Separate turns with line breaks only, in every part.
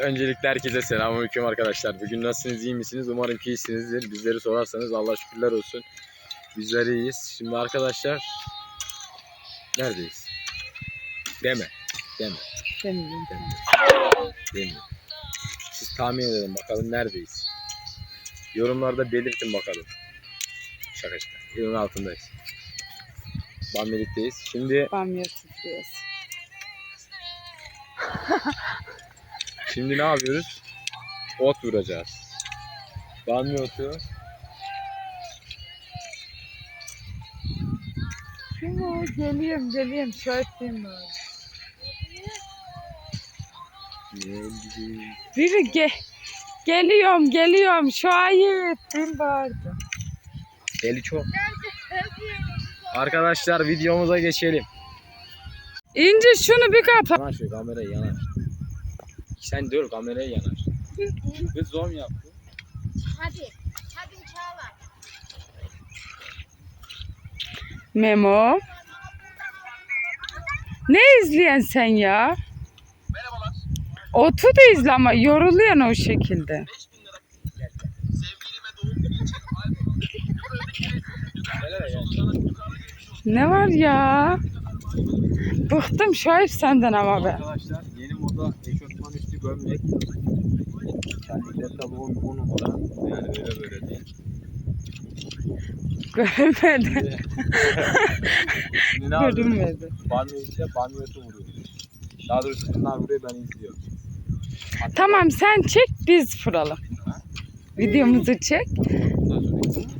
Öncelikle herkese selamünaleyküm arkadaşlar. Bugün nasılsınız, iyi misiniz? Umarım ki iyisinizdir. Bizleri sorarsanız Allah şükürler olsun. Bizler iyiyiz. Şimdi arkadaşlar neredeyiz? Deme. Deme.
Demiyorum.
Deme. Siz tahmin edin bakalım neredeyiz? Yorumlarda belirtin bakalım. Şaka şaka. Evin altındayız. Bambelik'teyiz. Şimdi
tutuyoruz.
Şimdi ne yapıyoruz? Ot vuracağız. Bamya otu.
Kim o? Geliyorum geliyorum. Şu ettiğim var. Biri ge geliyorum geliyorum. Ayı ettiğim vardı.
Deli çok. Arkadaşlar videomuza geçelim.
İnce şunu bir kapat.
Yanar şu kamerayı yanar. Sen dur kamerayı yanar. Kız zoom yaptı.
Hadi. Hadi Çağlar.
Memo. Ne izleyen sen ya? Otu da izle ama yoruluyorsun o şekilde. Ne var ya? Bıktım Şahip senden ama ben.
Arkadaşlar yeni moda eşofman üstü gömlek. Terlikler tabi 10 numara. Yani öyle böyle değil.
Görmedim.
Şimdi ne yapıyoruz?
Görünmedi.
Banyo işte banyosu vuruyoruz. Daha doğrusu bunlar vuruyor ben izliyorum.
Tamam sen çek biz vuralım. Videomuzu çek.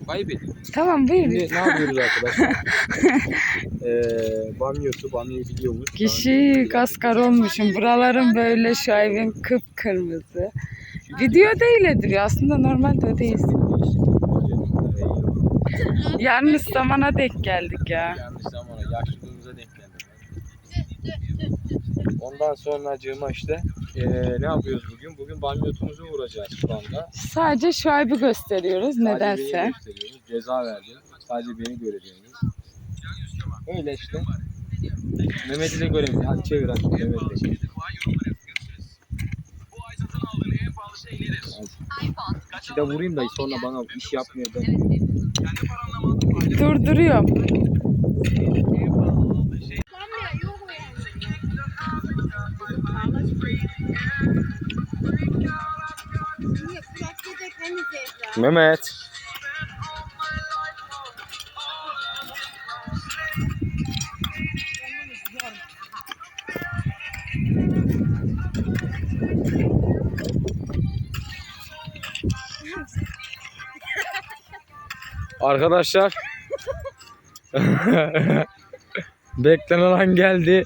Kaybediyor.
Tamam buyur.
Şimdi ne yapıyoruz arkadaşlar? Eee banyosu, banyoyu biliyoruz.
Kişi kaskar olmuşum. Buraların böyle şu evin kıpkırmızı. Video değil duruyor. Aslında normalde o değil. Yanlış zamana denk geldik ya.
Yanlış zamana, yaşlılığımıza denk geldi. Ondan sonra cığıma işte eee, ne yapıyoruz bugün? Bugün banyotumuzu vuracağız şu anda.
Sadece şu ayıbı gösteriyoruz
Sadece
nedense.
beni gösteriyoruz. Ceza verdim. Sadece beni göreceğiniz. Öyle işte. Mehmet'i de görelim. Hadi çevir hadi. Mehmet'i de. Bir de vurayım da sonra bana iş yapmıyor da.
Durduruyorum.
Bamya
Arkadaşlar Beklenen an geldi.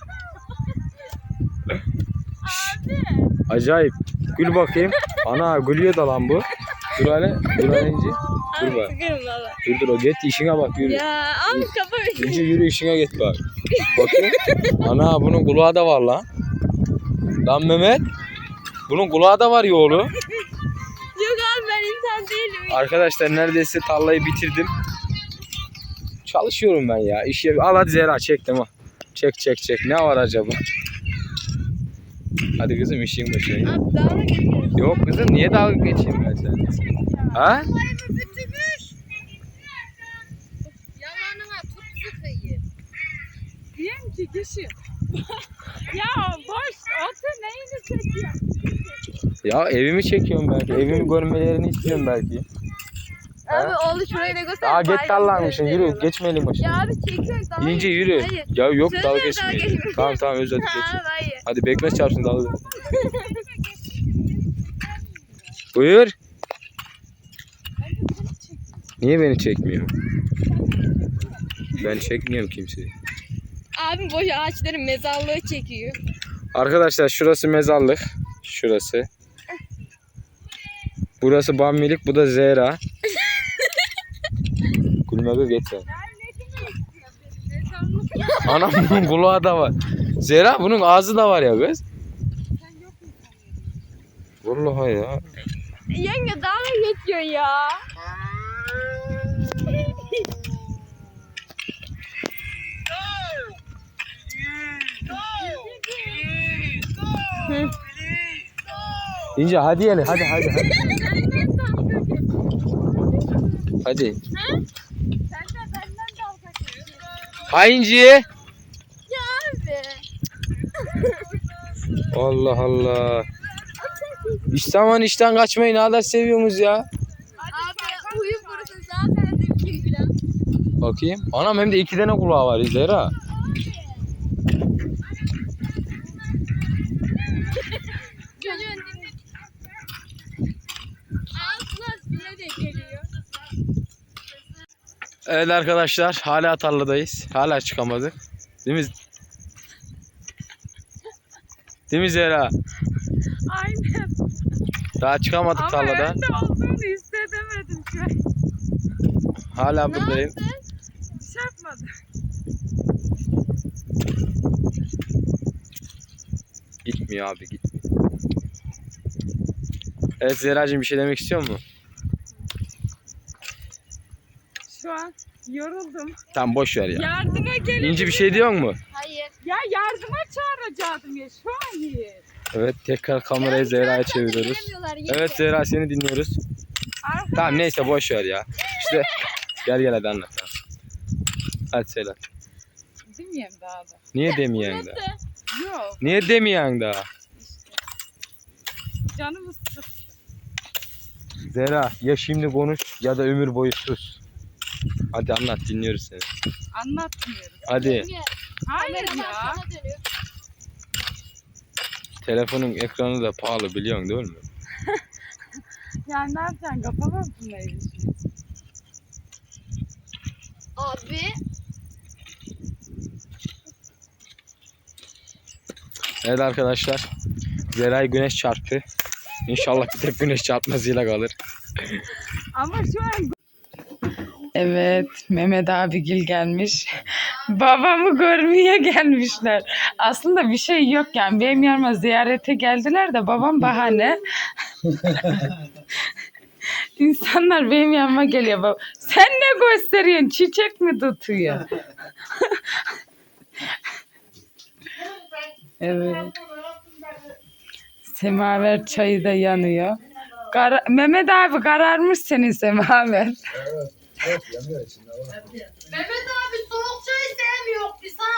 Acayip. Gül bakayım. Ana gülüyor da lan bu. Dur hele. Dur hele İnci. Dur bak. Dur dur o git işine bak yürü.
Ya al kafa
İnci yürü işine git bak. Bakayım. Ana bunun kulağı da var lan. Lan Mehmet. Bunun kulağı da var ya. Arkadaşlar neredeyse tarlayı bitirdim. Çalışıyorum ben ya. İş yeri... Al hadi Zehra çek tamam. Çek çek çek. Ne var acaba? Hadi kızım işin başına.
Abi geçiyorsun?
Yok kızım niye dalga geçeyim ben sen? Ha?
Diyelim ki kişi. ya boş otu neyini çekiyor?
Ya evimi çekiyorum belki. Evimi görmelerini istiyorum belki.
Abi oğlu şurayı da göster.
Aa
Bayram
dallanmışsın. Yürü geçmeyelim başına.
Ya abi çekiyoruz dalga
İnce yürü.
Hayır.
Ya yok
Söz
dalga geçmeyelim. Tamam tamam özür dilerim.
Ha, hayır.
Hadi bekle çarpsın dalga. Buyur. Niye beni çekmiyor? Ben çekmiyorum kimseyi.
Abi boş ağaçların mezarlığı çekiyor.
Arkadaşlar şurası mezarlık. Şurası. Burası Bammilik, bu da Zehra. Kız geç sen. Anam bunun kulağı da var. Zehra bunun ağzı da var ya kız. Vallahi ya.
Yenge dalga geçiyor ya.
İnce hadi yeni hadi hadi hadi. Hadi.
Sen de benden dalga geçiyorsun.
Ha İnci.
Ya abi.
Allah Allah. İşte aman işten kaçmayı ne kadar seviyorsunuz ya.
Abi uyum burası zaten bilen.
Bakayım. Anam hem de iki tane kulağı var Zehra.
Çocuğun dili. Ağzına bile de geliyor.
Evet arkadaşlar hala tarladayız. Hala çıkamadık. Değil mi? Değil mi Zehra?
Aynen.
Daha çıkamadık
Ama
tarladan.
önde olduğunu hissedemedim şu an.
Hala buradayım.
Çarpmadı.
Gitmiyor abi gitmiyor. Evet Zehra'cığım bir şey demek istiyor musun?
Şu an yoruldum.
Tamam boş ver ya.
Yardıma gelin.
İnci bir şey diyor mu?
Hayır.
Ya yardıma çağıracaktım ya şu an iyi.
Evet tekrar kamerayı Zehra'ya çeviriyoruz. Evet Zehra seni dinliyoruz.
Arkadaşlar
Tamam neyse boş ver ya. İşte gel gel hadi anlat. tamam. Hadi söyle.
bilmiyorum daha da.
Niye demeyen da?
Yok
Niye demeyen da?
canımız sıktı.
Zehra ya şimdi konuş ya da ömür boyu sus. Hadi anlat dinliyoruz seni.
Anlatmıyorum.
Hadi
Hayır ya.
telefonun ekranı da pahalı biliyorsun değil mi?
Ya ne yapacaksın kapamaz mı evi?
Abi.
Evet arkadaşlar. Zehra'yı güneş çarptı. İnşallah bir tek güneş çarpmasıyla kalır.
Ama şu an Evet, Mehmet abigil gelmiş. Babamı görmeye gelmişler. Aslında bir şey yok yani. Benim yanıma ziyarete geldiler de babam bahane. İnsanlar benim yanıma geliyor. Baba, Sen ne gösteriyorsun? Çiçek mi tutuyor? evet. Semaver çayı da yanıyor. Kara- Mehmet abi kararmış senin semaver.
Mehmet abi soğuk çay sevmiyor biz ha.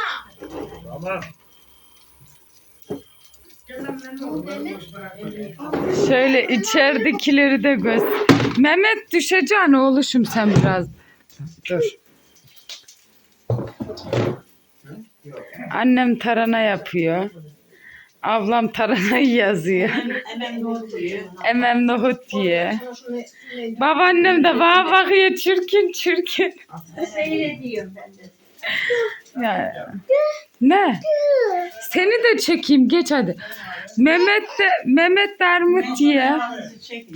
Şöyle içeridekileri de göster. Mehmet düşeceksin oğluşum sen biraz. Dur. Annem tarana yapıyor. Ablam taranayı yazıyor. Emem nohut diye. Babaannem de bana bakıyor çirkin çirkin. Ya. Ne? Seni de çekeyim geç hadi. Mehmet de Mehmet de Armut diye.
Şey,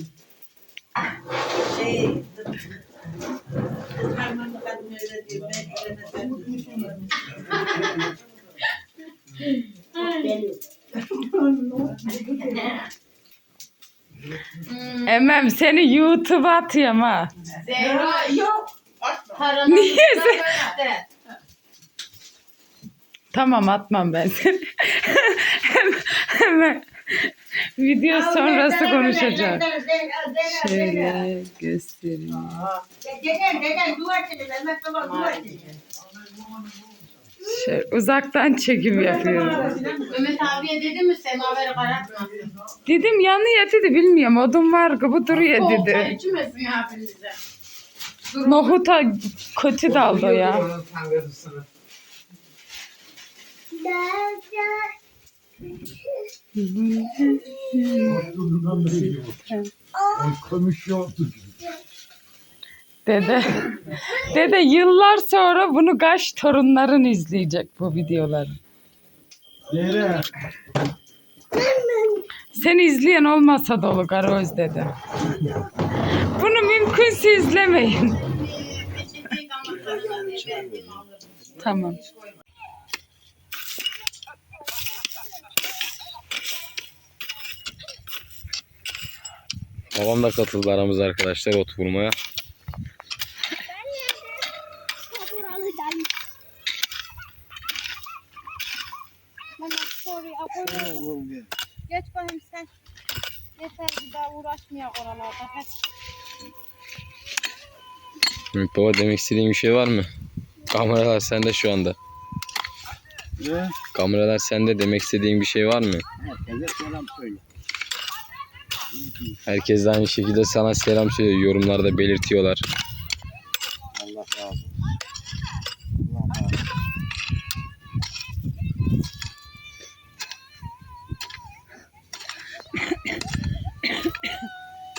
Emem seni YouTube'a atıyorum ha.
Zehra
Yok.
Niye sen- Tamam atmam ben seni. Hemen video sonrası konuşacağım. Şöyle göstereyim.
Deden deden duvartını Mehmet baba duvartını.
Şöyle uzaktan çekim yapıyorum.
Mehmet abiye dedi mi semaveri karartmasın?
Dedim yanıyor dedi bilmiyorum odun var gibi duruyor dedi.
içmesin ya hepinize.
Nohuta kötü daldı o ya. Dede, dede yıllar sonra bunu kaç torunların izleyecek bu videoları. Seni izleyen olmasa da olur Karaoz dede. Bunu mümkünse izlemeyin. Tamam.
Babam da katıldı aramıza arkadaşlar ot vurmaya.
Mehmet sorry. Geç bakayım sen. Yeter bir uğraşmayak oralarda. Hadi.
Ümit Baba demek istediğin bir şey var mı? Kameralar sende şu anda.
Ve
Kameralar sende demek istediğin bir şey var mı?
herkese selam söyle.
Herkes de aynı şekilde sana selam söylüyor. Yorumlarda belirtiyorlar.
Allah razı olsun. Allah razı olsun.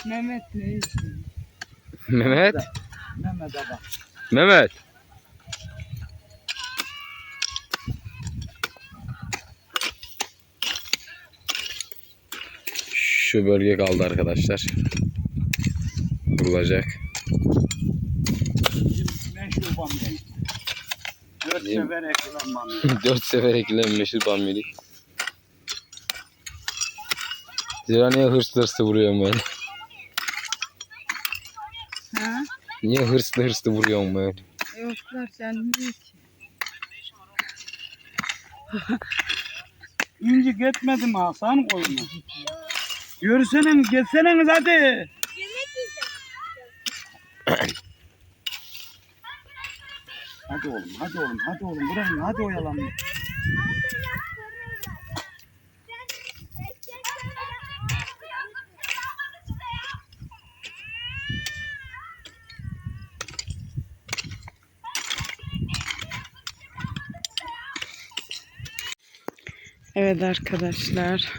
Mehmet ne
Mehmet.
Mehmet Baba.
Mehmet. Şu bölge kaldı arkadaşlar. Kurulacak.
Bizim meşhur bamya. Dört sefer ekran bamya.
Dört sefer ekilen meşhur bamyelik. Zira niye hırslı hırslı vuruyorsun böyle?
Ha?
Niye hırslı hırslı vuruyorsun böyle?
Yoklar sen değil ki.
İnci gitmedi mi Hasan koyuna? Yürüsene, gitsene hadi. hadi oğlum, hadi oğlum, hadi oğlum, bırakın, hadi oyalanma.
Evet arkadaşlar.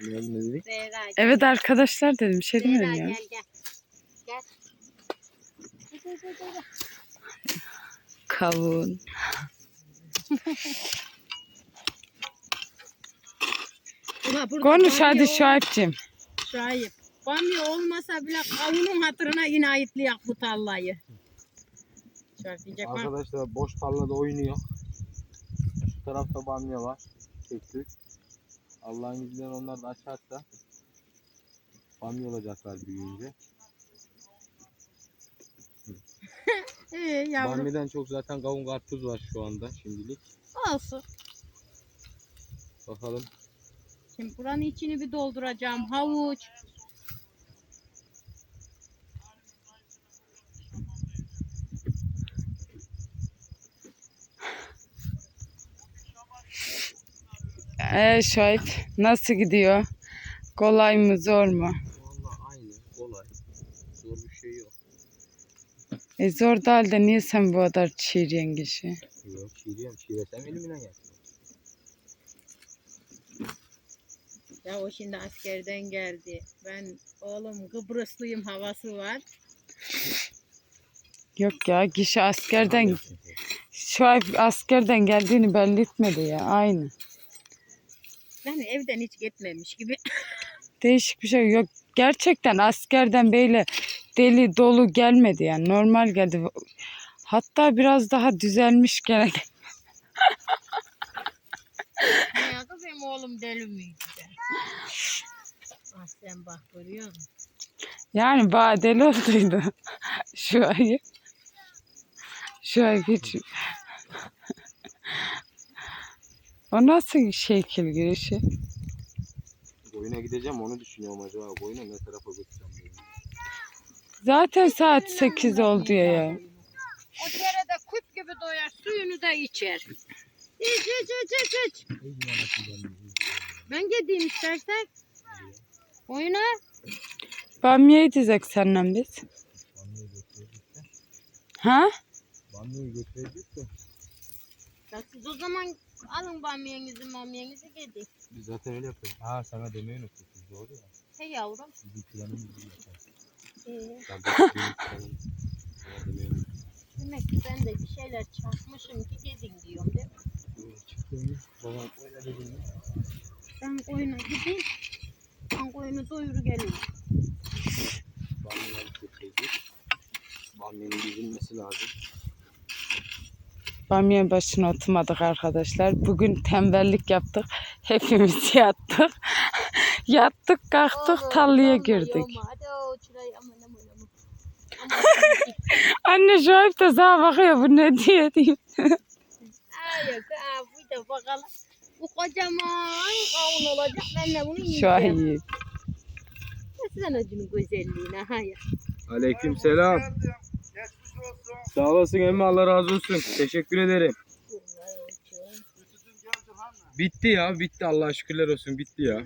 Zehra gel.
Evet arkadaşlar dedim. Şey
Zehra
demedim ya.
gel gel. Gel.
Kavun.
Ula burada
Konuş
bamya
hadi
ol-
Şahip'cim.
Şahip. Bamya olmasa bile kavunun hatırına inayetliyak bu tarlayı. Şahip diyecek var.
Arkadaşlar boş tarlada oynuyor. Tarafta bamya var. Çektik. Allah'ın izniyle onlar da açarsa bamya olacaklar büyüyünce.
Ee, yavrum
Bamyadan çok zaten kavun karpuz var şu anda şimdilik.
olsun.
Bakalım.
Şimdi buranın içini bir dolduracağım. Havuç.
Ee Şahip nasıl gidiyor? Kolay mı zor mu?
Vallahi aynı kolay. Zor bir şey yok.
E zor da halde niye sen bu kadar çiğreyen kişi?
Yok çiğreyim. Çiğresem elimine gel.
Ya o şimdi askerden geldi. Ben oğlum Kıbrıslıyım havası var.
Yok ya kişi askerden Şahip askerden geldiğini belli etmedi ya aynı.
Yani evden hiç gitmemiş gibi.
Değişik bir şey yok. Gerçekten askerden böyle deli dolu gelmedi yani normal geldi. Hatta biraz daha düzelmiş gene.
ya kız benim oğlum deli miydi? Ah sen bak görüyor musun?
Yani bana deli olduydu. Şu ayı. Şu ay hiç. O nasıl şekil girişi?
Oyuna gideceğim onu düşünüyorum acaba. Oyuna ne tarafa götüreceğim diye.
Zaten saat 8 oldu ya. ya.
O derede küp gibi doyar suyunu da içer. İç iç iç iç iç. Ben gideyim istersen. Oyna.
Bamya dizek seninle biz. Ha?
Bamya'yı götürecek de
Ya siz o zaman alın bamyanızı mamyanızı gidin.
biz zaten öyle yapıyoruz. Ha sana demeyi unuttuk biz doğru ya.
He yavrum.
Bizim planımız.
Ee,
Kardeşim, benim planım. Sana demeyi unuttuk.
demek ki ben de bir şeyler çakmışım ki gidin diyorum değil mi?
Böyle çıktığımız babam oyna dedim ya.
Ben oyuna gideyim. Ben oyunu doyuru geleyim.
Bamya'yı götürecek. Bamya'nın yüzülmesi lazım.
Bamya başına oturmadık arkadaşlar. Bugün tembellik yaptık. Hepimiz yattık. yattık kalktık tarlaya girdik. Anne Şahip de sana bakıyor bu ne diye
bakalım. Bu kocaman kavun olacak. Ben de bunu yiyeceğim.
Şahit.
Baksana şunun güzelliğine. Hayır.
Aleyküm selam. Sağ olasın emmi Allah razı olsun. Teşekkür ederim. Bitti ya bitti Allah'a şükürler olsun bitti ya.